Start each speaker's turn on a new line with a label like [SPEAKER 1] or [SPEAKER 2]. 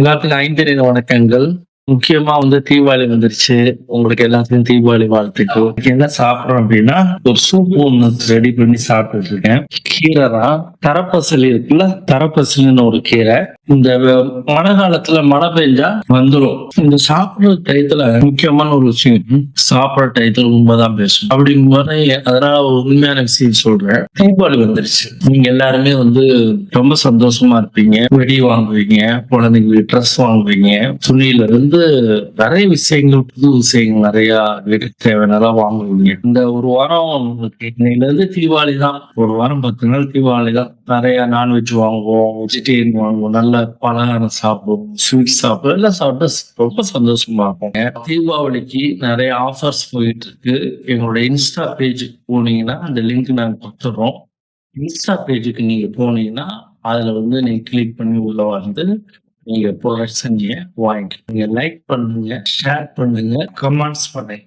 [SPEAKER 1] எல்லாத்துக்கும் ஐந்து வணக்கங்கள். முக்கியமா வந்து தீபாவளி வந்துருச்சு. உங்களுக்கு எல்லாத்துக்கும் தீபாவளி வாழ்த்துக்கள். என்ன சாப்பிடுறோம் அப்படின்னா ஒரு சூப் ஒண்ணு ரெடி பண்ணி சாப்பிட்டுட்டு இருக்கேன். கீரை தான். தரப்பசலி இருக்குல்ல? தரப்பசலின்னு ஒரு கீரை. இந்த மழை காலத்துல மழை பெஞ்சா வந்துடும் இந்த சாப்பிடுற டயத்துல முக்கியமான ஒரு விஷயம் சாப்பிடுற டயத்துல உண்மைதான் பேசணும். அப்படிங்கும்போது அதனால உண்மையான விஷயம் சொல்றேன். தீபாவளி வந்துருச்சு. நீங்க எல்லாருமே வந்து ரொம்ப சந்தோஷமா இருப்பீங்க. வெடி வாங்குவீங்க. குழந்தைங்களுக்கு ட்ரெஸ் வாங்குவீங்க. துணியில இருந்து வந்து நிறைய விஷயங்கள் புது விஷயங்கள் நிறைய வீட்டுக்கு தேவையானதெல்லாம் வாங்குவீங்க இந்த ஒரு வாரம் உங்களுக்கு இருந்து தீபாவளி தான். ஒரு வாரம் பத்து நாள் தீபாவளி தான். நிறைய நான்வெஜ் வாங்குவோம் வெஜிடேரியன் வாங்குவோம். நல்ல பலகாரம் சாப்பிடுவோம் ஸ்வீட் சாப்பிடுவோம். எல்லாம் சாப்பிட்டு ரொம்ப சந்தோஷமா இருப்போங்க தீபாவளிக்கு நிறைய ஆஃபர்ஸ் போயிட்டு இருக்கு எங்களோட இன்ஸ்டா பேஜுக்கு போனீங்கன்னா அந்த லிங்க் நாங்கள் கொடுத்துட்றோம். இன்ஸ்டா பேஜுக்கு நீங்க போனீங்கன்னா அதுல வந்து நீங்க கிளிக் பண்ணி உள்ள வந்து நீங்க ப்ரொடக்ஷன் வாங்கிக்க நீங்க லைக் பண்ணுங்க ஷேர் பண்ணுங்க கமெண்ட்ஸ் பண்ணுங்க.